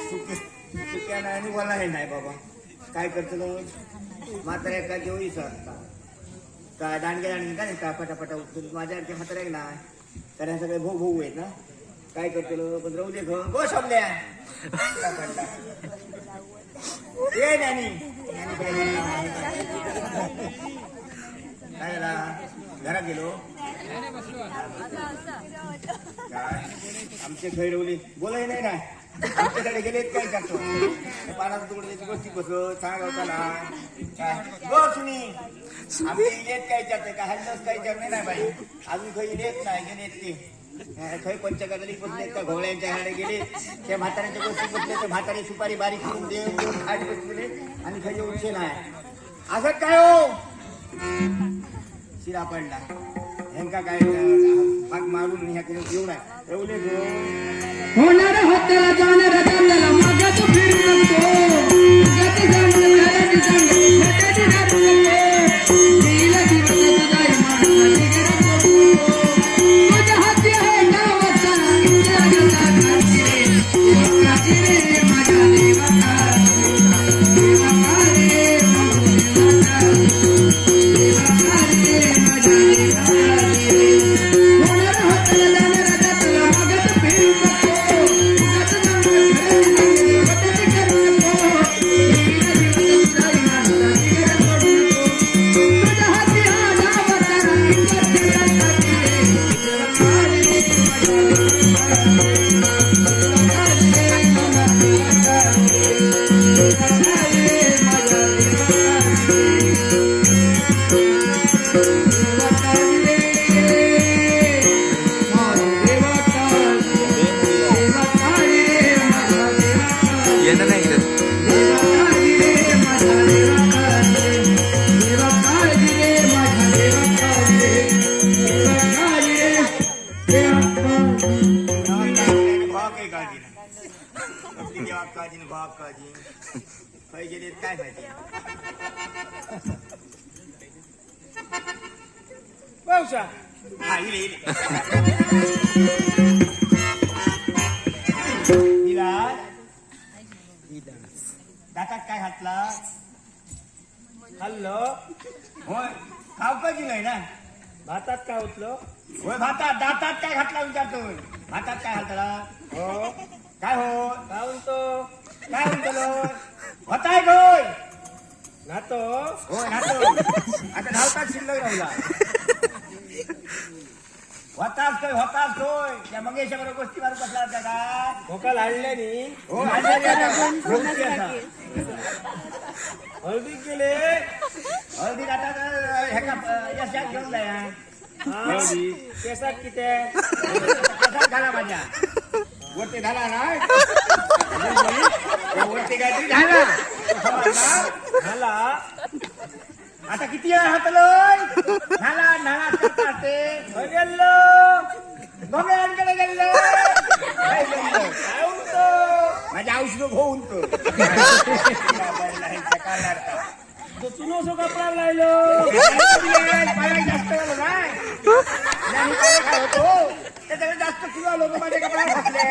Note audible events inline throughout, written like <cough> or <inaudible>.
सुक्या नाही आणि वला हे नाही बाबा काय करतो म्हातारा एका जेवढी असता का दांडगे दांडगे काय का पटापटा उठतो माझ्यासारखे म्हातारा ना तर हे सगळे भाऊ भाऊ आहेत ना काय करतो पण राहू दे घेऊन गो शोभल्या ये नानी काय झाला घरात गेलो काय आमचे खैरवली बोलाय नाही ना आमच्याकडे गेलेत काय करतो? पाण्याचा तुकडे त्याची गोष्टी बस सांग होताना काय? हो, सुनी. आमचे इलेत काय विचारते काय हल्लच काय विचार नाही बाई. अजून खरी इलेत नाही गेलेत ते. खै पंचकादली बसले का घोड्यांच्या ह्याने गेले. त्या म्हाताऱ्यांच्या गोष्टी बसले तर म्हातारे सुपारी बारीक करून देऊन खाट बसले आणि खै उठे नाही असं काय हो? शिरा पडला. ह्यांका काय? भाग मारून ह्या येऊ नाही एवढे होणार हत्याला जाणार चालल्याला मागात फिरू नको गती जाणार भाव काही काळजी नाही आपली देवात काळजी नाही भाव काळजी काही गेले काय माहिती पावसा हा इले इले विलास दातात काय घातला खाल्लं होय खावकाची नाही ना भातात काय उठलो होय भातात दातात काय घातला विचारतोय भातात काय घातला हो. काय हो? काय म्हणतो? काय म्हणतो होताय गोय. नातो. होय नातो. आता धावतात शिल्लक राहिला. होताच काय होताच होय त्या मंगेशा बरोबर गोष्टी मारू बसला होता का? भोकाल आणल्यानी हो आजारी आता. गोष्टी असा. हळदी केले हळदी आता तर ह्याका यशात घेऊन जाया हळदी केसात किती माझ्या. वरती झाला ना. त्या वरती काहीतरी समजला? झाला आता किती वेळ हातलोय झाला नाला करता ते. गेलो. गोम्यांकडे गेलो. काय गेलो? काय म्हणतो माझ्या औषध होऊन तो. <laughs> तो चुनो सो कपडा लायलो मला जास्त आलो नाही आणि काय काय होतो त्याच्याकडे जास्त किलो आलो माझ्या कपड्यात घातले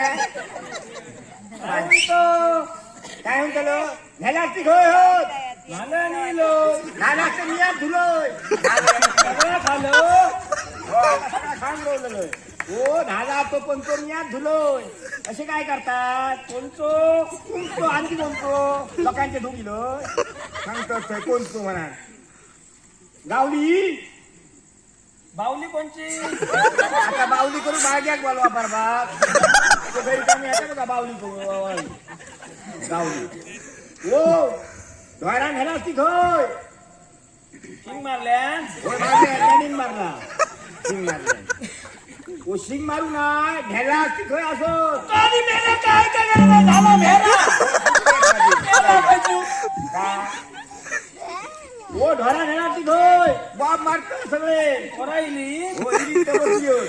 काय म्हणतो काय म्हणतो नेलास्टिक होय हो मला नेलो नालास्टिक मी आज धुलोय सगळं खालो हो. हो झाला तो पण तो मी आज धुलोय. असे काय करतात? कोणतो? कोणतो? आणखी कोणतो? लोकांचे धुगिलो सांगतो ते कोणतो म्हणा. गावली बावली कोणची? आता बावली करून बाग्याक बोलवा बरबाद तो घरी कमी येतं का बावली करून? गावली हो. धोरण ह्याला ती होय शिंग मारल्या? मारल्या रनिंग मारला. शिंग मारला. ओ शिंग मारू ना ढेला असती होय असो. कधी मेले काय काय झाला मेला? ओ ढोरा ढेला ती होय बाप मारतो सगळे. पोरायली हो इरी तर बसली होय.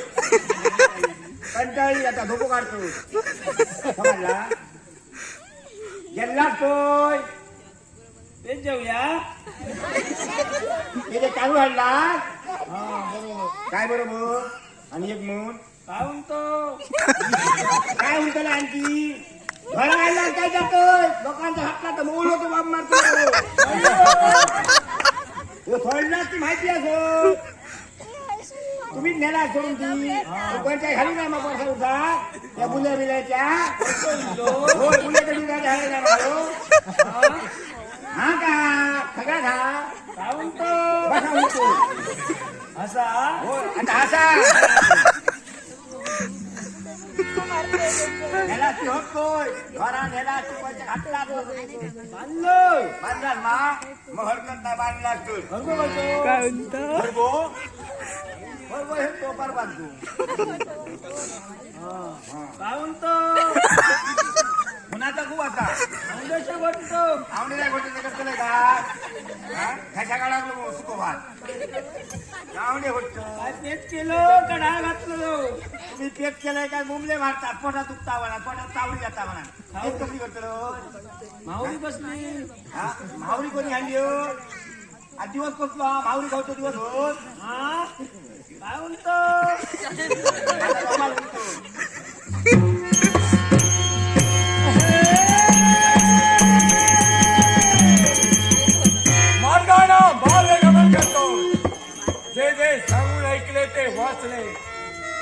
कंटाळली आता धोको काढतो. समजला? गेला तोय. ते जेवया हे जे चालू हडला काय बरोबर? आणि एक म्हणून काय म्हणतो? काय म्हणतो आणखी? घरा आला काय जातोय लोकांच्या हातला तर मोल होतो बाब मारतो. सोडला ती माहिती असो. तुम्ही नेला सोडून ती. कोणत्या घालू ना मग वर्षा उठा. त्या मुल्या बिल्याच्या. हा का? सगळा खा. काय म्हणतो? बसा म्हणतो असा होय. आता हसा. नेला ती होतोय घरा नेला ती कोणत्या घातला बांधलोय बांधला. मा? मग हरकत नाही बांधला तर भरगो बसो बरोबो बरोबर हे टोपर बांधतो काय म्हणतो? कुणाचा खूप आता. आवडीला गोष्टी का? होत पेट केलं का डाळ घातलं. तुम्ही पेट केलंय काय? मुंबले मारतात पोटात दुखता म्हणा पोटात चावडी जाता म्हणा. हे. कशी करतो माऊली बसली. हा? माहुरी कोणी आणली हो? आज दिवस कसला माहुरी खावतो दिवस होत हा? काय म्हणतो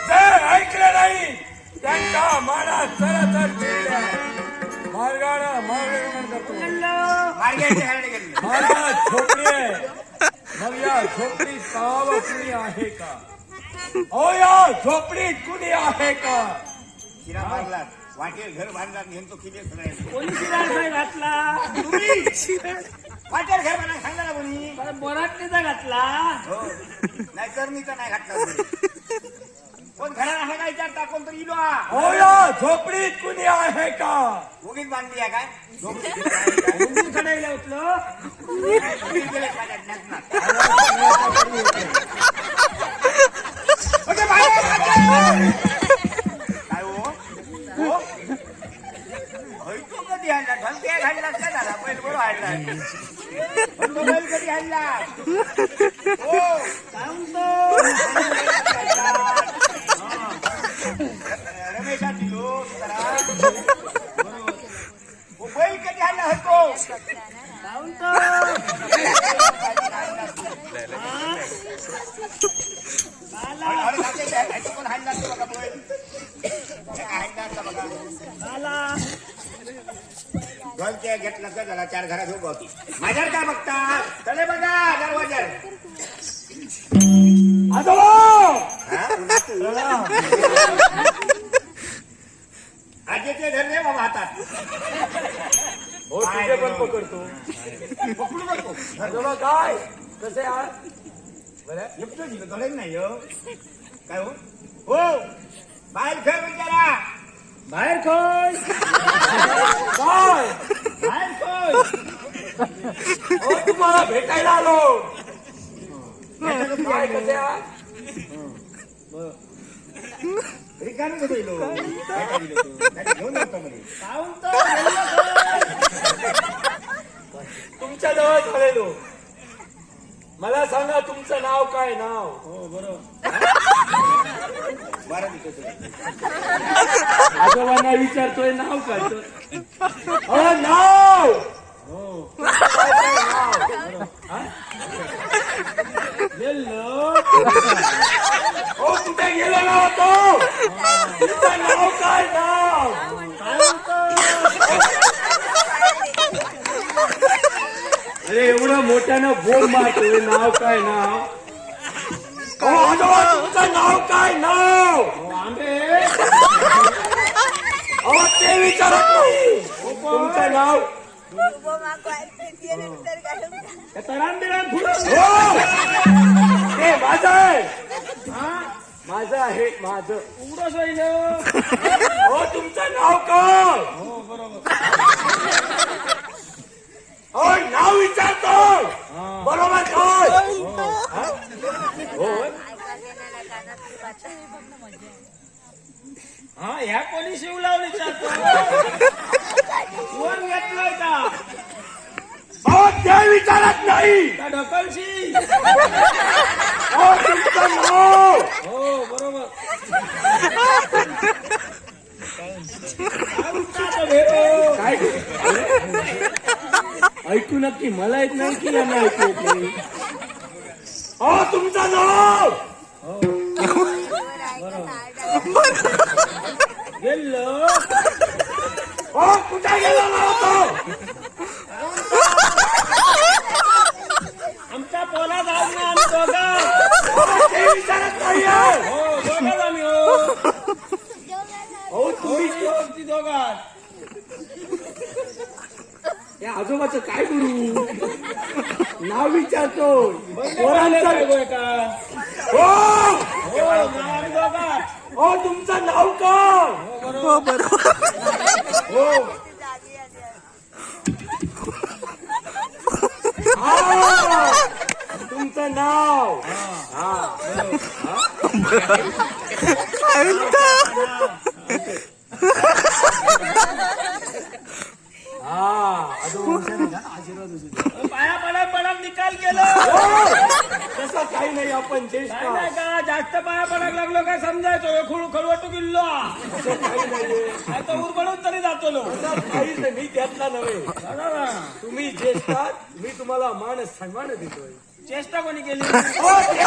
जे ऐकले नाही त्यांच्या मानात चरचर फिरल्या मार्गानं मार्ग गमन करतो मार्ग्याच्या घराकडे गेले मार्गात झोपडी आहे. मग या झोपडीत पाहावं कुणी आहे का? ओ या झोपडीत कुणी आहे का? शिरा मारला वाटेल घर बांधला नेमतो किती सगळ्यांनी कोणी घातला? तुम्ही? <laughs> वाटेल घर बांधा सांगा ना कोणी. बोराटणीचा घातला. हो. नाही तर मी तर नाही घातला. कोणी. घरात आहे काय विचारता कोण तरी इलो हा. ओ या झोपडीत कुणी आहे का उगीच बांधली आहे काय? कोणी खडायला उठलो उगीच गेले माझ्या ज्ञानात. ओके, बाहेर, बाहेर. काय हो? हो? होय, कधी आणला ढलते घालला काय झाला बैल बरोबर आणला पण तो बैल कधी आणला हो काय म्हणतो रमेशा दिलो जरा. हो, बैल कधी आणला होतो काय म्हणतो अरे, जाते ते, ह्याचं पण हाणला असतं बघा बैल. हे काय हाणला असतं बघा. आला ढोलके घेतला का चार घरात उभं होती माझ्यावर काय बघता चले बघा दरवाजा आजीचे घर बाबा हातात हो तुझे पण पकडतो पकडू नको आजोबा काय कसे आहात बरं लिफ्ट गरज नाही हो काय हो हो बाहेर खेळ विचारा बाहेर खोय काय बाहेर खोय हो तुम्हाला भेटायला आलो भेटायला काय तुम्ही कसे आहात रिकामी घेऊन म्हणे. खोय. तुमच्या जवळ झालेलो. मला सांगा तुमचं नाव काय नाव? हो बरोबर बरं आजोबांना विचारतोय नाव काय अ नाव! हो. काय नाव गेलो हो कुठे गेलो ना तो तुमचं नाव काय नाव काय म्हणतो अरे एवढं मोठ्यानं बोल मारतोय नाव काय नाव? हो आजोबा तुमचं नाव काय नाव? हो, आंबे. अहो ते विचारत नाही. तुमचं नाव? तरान बिरान फुलं हो. ते माझं आहे. माझं आहे माझं. उघडं सोयलं हो तुमचं नाव काय? हो बरोबर. हो नाव विचारतो. बरोबर काय? हा? हो? हा. ह्या कोणी शिव लावली चालतो वर घेतलोय का अहो ते विचारत नाही का ढकलशी हो तुमचं नाव हो बरोबर काय म्हणता आता भेटो काय ऐकू नक्की मला येत नाही की यांना ऐकू येत नाही हो तुमचं नाव गेलो हो कुठे गेला नव्हतो आमच्या पोला जाऊन ना आम्ही दोघं ते विचारत नाहीये हो दोघंच आम्ही हो हो तुम्ही ती दोघात या आजोबाचं काय करू नाव विचारतो काय पोरांचं गो एका हो हो नाव आम्ही दोघात हो तुमचं नाव काय हो बरोबर हो हा, तुमचं नाव हा काय म्हणता हा आजोबांचा आशीर्वाद असू दे. पाया पडत पडत निकाल केलं हो, तसं काही नाही नाही का? जास्त पाया पडायला लागलो काय समजायचो? हे खुळ खळवटू किल्लो. काही नाहीये. तर उरबडून तरी जातो लो असं काहीच नाही मी त्यातला नव्हे. तुम्ही ज्येष्ठात मी तुम्हाला मान सन्मान देतोय. चेष्टा कोणी केली? हो, ते.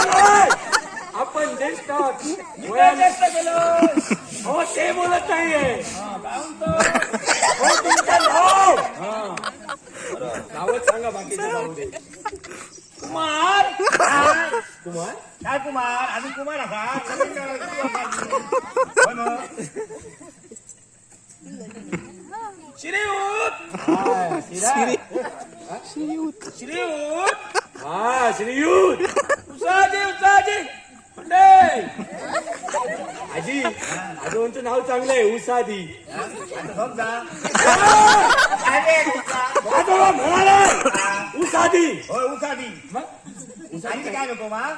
आपण ज्येष्ठात मी काय वयाने- चेष्टा केलं हो ते बोलत नाहीये. हा, काय म्हणतो? हो तुमचं नाव नावच सांगा बाकीचं जाऊ दे कुमार कुमार काय कुमार अजून कुमार असा नवीन करायचं. हो ना? श्रीयूत श्रीयूत हा उसाजी उसाजी आजी आजोबांचं नाव चांगलं आहे उसादी आजोबा म्हणाले उसादी होय उसादी मग काय नको मग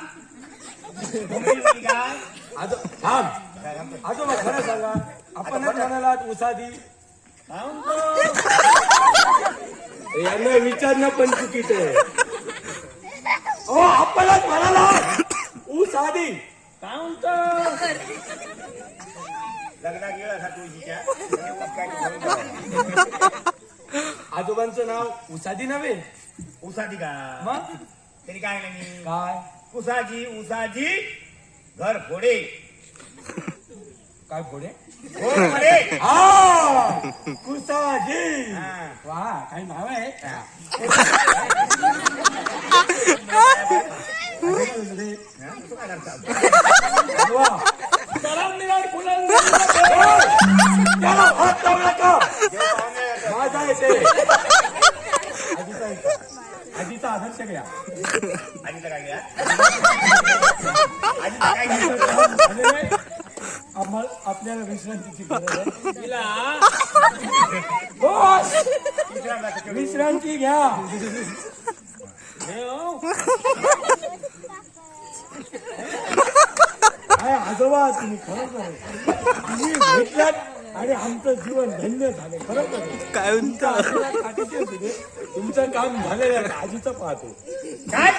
मुंबईमध्ये काय आजो थांब काय सांगतो? आजोबा खरं सांगा आपणच म्हणालात उसादी काय म्हणतो यांना विचारणं पण चुकीचं आहे. हो म्हणाला. उसादी काय म्हणतो? लग्नात गेला आजोबांचं नाव उसादी नव्हे? उसादी का? मग? तरी काय नाही. काय? उसाजी उसाजी घर फोडे काय पुढे? फोडे हा कुसाजी. वा काय नाव आहे? माझा येते आदर्श घ्या? आजीचं काय घ्या? काय घ्या? आम्हाला आपल्याला विश्रांतीची गरज आहे बस. विश्रांती घ्या हे हो. काय आजोबा तुम्ही खरंच आहे. तुम्ही <laughs> भेटलात आणि आमचं जीवन धन्य झालं खरंच आहे. काय. तुमचं काम झालेलं आहे आजीचं पाहतो काय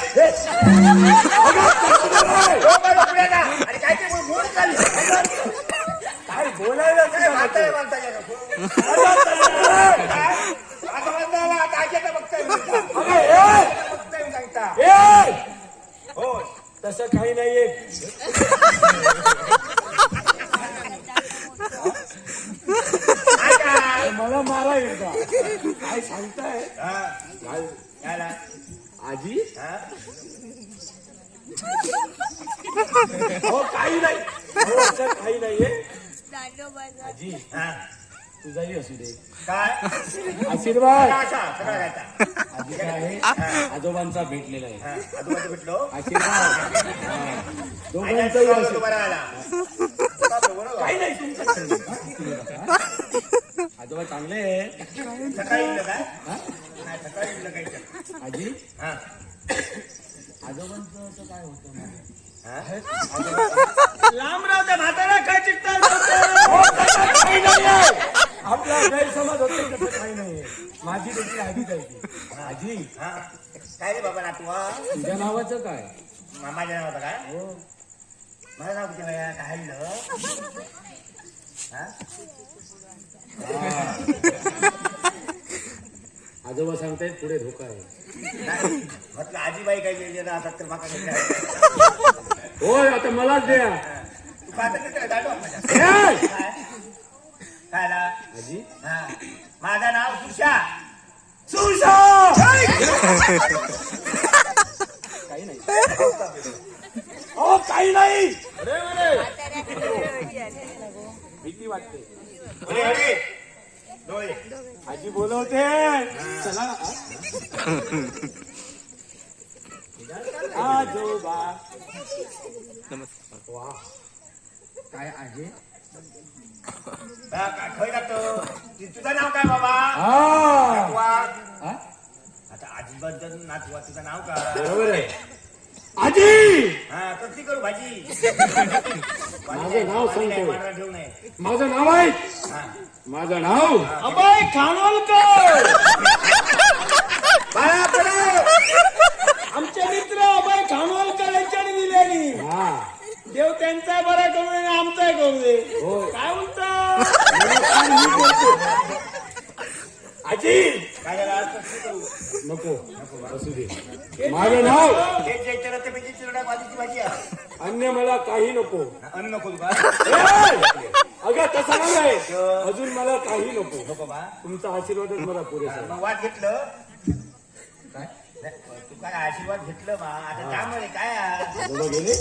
डोकं पुढे का? आणि काय ते मूड चालली काय बोलायला काय काय म्हातारे वाटतं? माणसाच्या का? काय? आता म्हणताला, आता आज्याचं बघताय मी. अगं, ए! बघताय मी सांगता. ए! हो तसं काही नाहीये काय काय? मला मारा एकदा काय सांगताय हा, काय- याला. आजी हा? हो काही नाही हो, असं काही नाहीये आजी हा. तुझाही असू दे. काय? आशीर्वाद. असा सगळं घालता. आजी काय आहे? आजोबांचा भेटलेला आहे. हा, भेटलो. आशीर्वाद. हा. दोघांचाही. काही नाही तुमचं. आजोबा चांगले आहे. सकाळी उठलं काय नाही, सकाळी उठलं काय तर. आजी? हा. आजोबांचं असं काय होतं? लांब राहू त्या भाताला काय चिकता. <laughs> आपला गैरसमज होते तसं काही नाहीये माझी देखील आधीच आहे ती. आजी हा. काय रे बाबा नातू हा? तुझ्या नावाचं काय माझ्या नावाचं काय हो माझं नाव किती वेळा काय? हा? आजोबा सांगतायत पुढे धोका आहे नाही, म्हटलं आजीबाई काय गेली असतात तर माका काही नाही. होय आता मलाच द्या तू काय आजी? हा. माझं नाव सुशा. सुशा! हो काही नाही. अरे अरे भीती वाटते. अरे अरे. डोळे. आजी बोलवते. चला. आजोबा. वा काय आहे? हा, खय लागतो तुझं नाव काय बाबा हा नातवा. हा? आता आजीबद्दल नातवा तुझं नाव का बरोबर आहे आजी हा कसली करू भाजी माझं नाव सांगतो. ठेवू नये माझं नाव आहे हा. माझं नाव अभय खानोलकर बाळा. आमचे मित्र अभय खानोलकर यांच्याने दिलेली हा देव त्यांचा बरा करू दे आणि आमचाही करू दे होय. काय म्हणता आजी काय झालं आज कसली करू नको असू दे माझं नाव हे म्हणजे चिरडा भाजीची भाजी आहे. अन्य मला काही नको. अन्न नको का ए! अगं तसं नाही. अजून मला काही नको. नको बा. तुमचा आशीर्वादच मला पुरेसा. मग वाद घेतलं. काय? तू काय आशीर्वाद घेतलं मा आता त्यामुळे काय? आहे? गेले?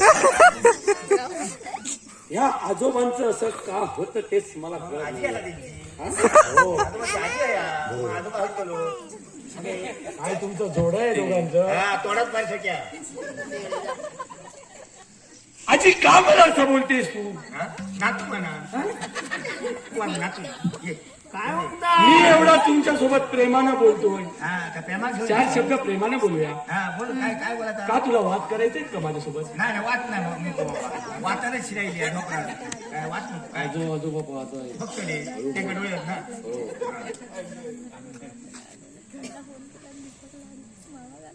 या आजोबांचं असं का होतं तेच मला कळत आजी. त्यांची. हा? हो. आजोबाची आजी आहे या. मग आजोबा काय तुमचं जोड आहे दोघांचं. हा तोंडात मार शक्या आजी का मला असं बोलतेस तू? हा? नातू म्हणा. नातू. ये. काय म्हणता? मी एवढा तुमच्यासोबत प्रेमानं बोलतोय. हा का चार. शब्द प्रेमाने बोलूया. हा बोल काय काय बोलायचं का तुला वाद करायचे का माझ्यासोबत? नाही नाही वाट नाही बाबा शिरायली आहे ढोकळा. काय वाट नको काय आजो आजोबा. पाहतोय फक्त रे ते कडवे आहेत ना.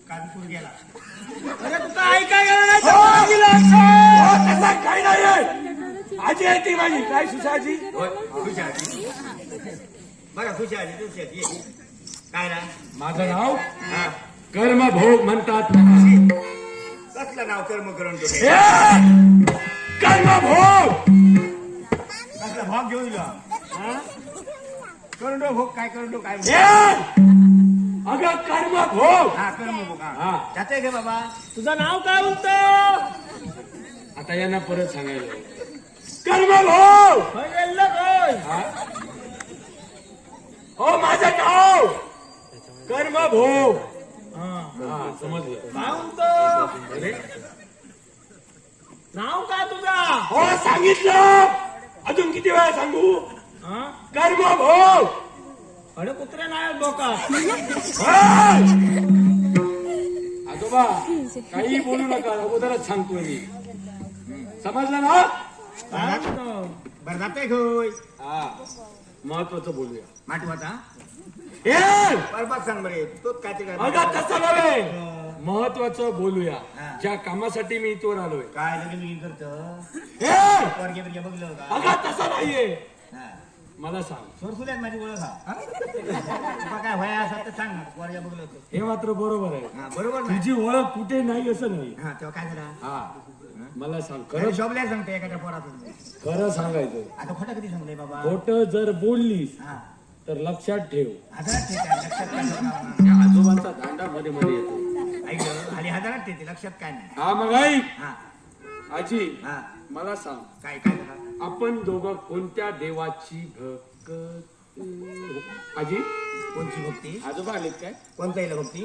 कानपूर गेला अरे ऐकाय गेला असं. तसा काही नाही. आजी आहे ती माझी काय सुशाजी होय खुश आजी बघा खुश आजी खुश आजी ये. काय ना माझं नाव हा कर्मभोग म्हणतात. कसलं नाव कर्म करून तो ए! कर्मभोग कसला भाग घेऊन? हा? ठेव भोग काय करून ठेव काय अगं कर्मभोग हा कर्म भोग हा. हा. त्यात घे बाबा. तुझं नाव काय म्हणतं आता यांना परत सांगायला गेलं होय. हा? हो माझं नाव! कर्मभोग हा. समजलं. काय म्हणतो अरे. नाव काय तुझा? हो सांगितलं. अजून किती वेळा सांगू? हा? कर्मभोग अरे कुत्रे नाही डोका! <laughs> आजोबा काही बोलू नका. अगोदरच सांगतोय मी. समजलं ना? बरं जाते होय हा. महत्वाचं बोलूया. माठवाचा ए! सांग बरे. तोच काय ते काय अगं तसं नव्हे. महत्वाचं बोलूया. हा. ज्या कामासाठी मी इथवर आलोय. काय लगेच मी करतो? ए! वर्गे बिरगे बघलं का? अगं तसं नाहीये. हा. मला सांग. सोरसुल्यात माझी ओळख हा. काय भया असं तर सांग ना वर्गे बघलं होतं हे मात्र बरोबर आहे. हा बरोबर ना. तुझी ओळख कुठे नाही असं नाही. हा तेव्हा काय झालं? हा. मला सांग खरं खरं शोभल्या सांगते एखाद्या पोरातून. खरं सांगायचं. आता खोटं कधी सांगलंय बाबा? खोट जर बोललीस हा. तर लक्षात ठेव. हजारात लक्षात काय नाही. आजोबांचा दांडा मध्ये मध्ये येतो ऐकलं खाली हजारात ठेचे लक्षात काय नाही. हा मग ऐक हा. आजी हा. मला सांग. काय काय? आपण दोघं कोणत्या देवाची भक्त? आजी? कोणची भक्ती? आजोबा आलेत काय? कोणता येईल भक्ती?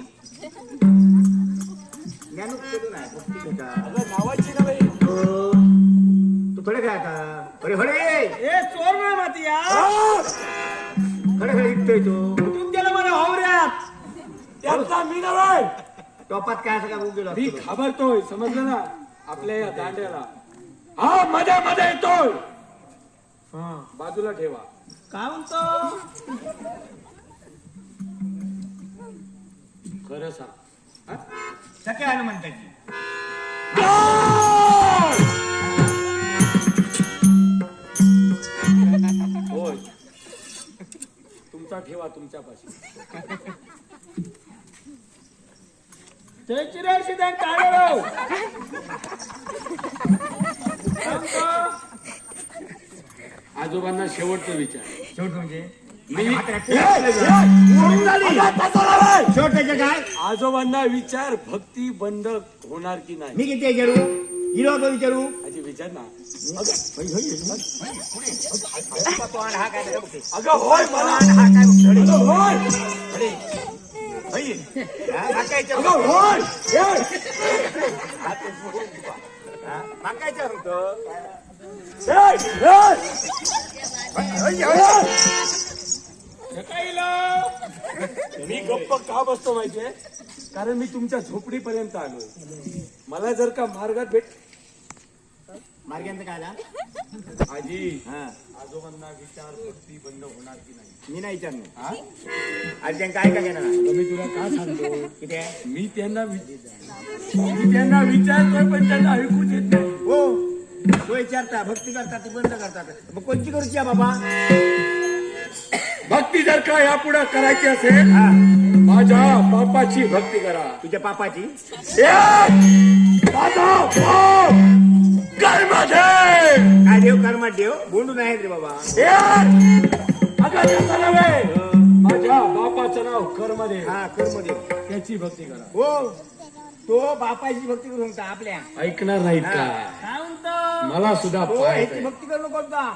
नावाची नव्हे. तू थोडे काय आता. अरे हळे ए चोर ना माती खडे खडे विकतोय तो. कुठून गेलं मला होवऱ्यात त्यांचा मी नव्हे टोपात काय असं काय गेलो मी घाबरतोय समजलं ना? आपल्या या दांड्याला हा मध्ये मध्ये येतोय. हा बाजूला ठेवा. काय म्हणतो? खरं सांग. हा? सख्या हनुमंताची होय. तुमचा ठेवा तुमच्यापाशी. जयचिराशी त्या काढे राव सांगतो. आजोबांना शेवटचा विचार शेवट म्हणजे मी काय आजोबांना विचार भक्ती बंद होणार की नाही मी किती विचारू हिरो का विचारू आजी विचार ना हा. अगं होय मला हा. अगं होय थोडी. होय. काय विचारू? अगं होय होय. हा काय विचारू तो? होय, होय. होय, होय. सकाळीला मी गप्प का बसतो माहितीये कारण मी तुमच्या झोपडीपर्यंत आलोय मला जर का मार्गात भेट मार्गांचं काय आला? आजी हा. आजोबांना विचार भक्ती बंद होणार की नाही? मी नाही विचारणार. आज त्यांना काय काय घेणार तर मी तुला का सांगतो? किती आहे? मी त्यांना विच- मी त्यांना विचारतोय पण त्यांना ऐकूच येत नाही. हो. तो विचारता भक्ती करतात ती बंद करतात मग कोणची करूची आहे बाबा? भक्ती जर का यापुढे करायची असेल हा. माझ्या बापाची भक्ती करा. तुझ्या पापाची? माझा बाप! कर्मठे! काय देव कर्मात देव? बोंडून आहेत रे बाबा. अगं तसं नव्हे माझ्या बापाचं नाव कर्मदे हा कर्म देव त्याची भक्ती करा. हो. तो बापाची भक्ती करू सांगता आपल्या. ऐकणार नाहीत का? काय म्हणतो? मला सुद्धा हो ह्याची भक्ती करू नको कोणता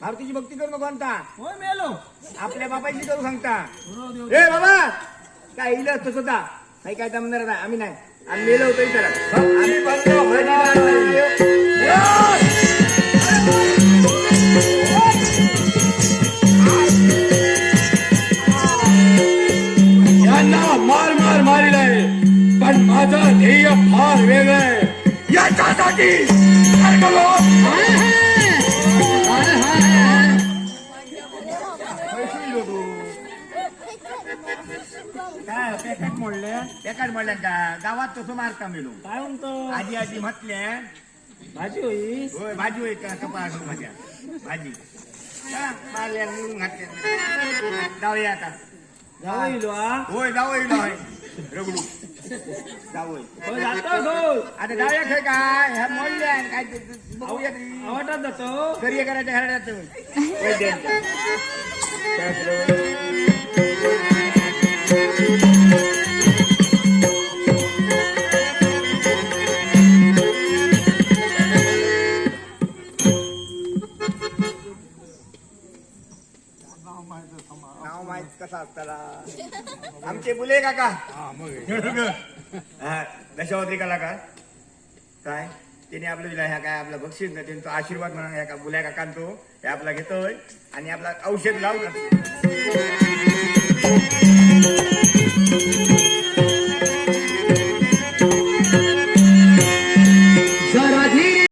भारतीची भक्ती करू नको कोणता होय मेलो. आपल्या बापाची करू सांगता. ए बाबा! काय इलं तसं होता नाही काय जमणार नाही. आम्ही नाही. आम्ही मेलो होतो इतर आम्ही यांना मार मार मारिलंय पण माझं ध्येय फार वेगळं आहे. याच्यासाठी मोडल्या का गावात तसं मारता मेलो. काय म्हणतो? आजी आजी म्हटल्या भाजी होई होय भाजी होय का? कपाळ भाज्या. भाजी. हा, मारल्या म्हणून घातल्या. जाऊया आता. होय जाऊ येईल होय रगडू जाऊ. आता जाऊया काय ह्या मोडल्या काय ते- ते- बघूया तरी. आवडतात जातो. करिय करायचं हरड्यात काका. <laughs> हा, दशावत्री कलाकार. काय? त्याने आपलं दिला ह्या काय आपला बक्षीस ना त्यांचा आशीर्वाद म्हणून ह्या का बुल्या काकांतो हे आपला घेतोय आणि आपला औषध लावून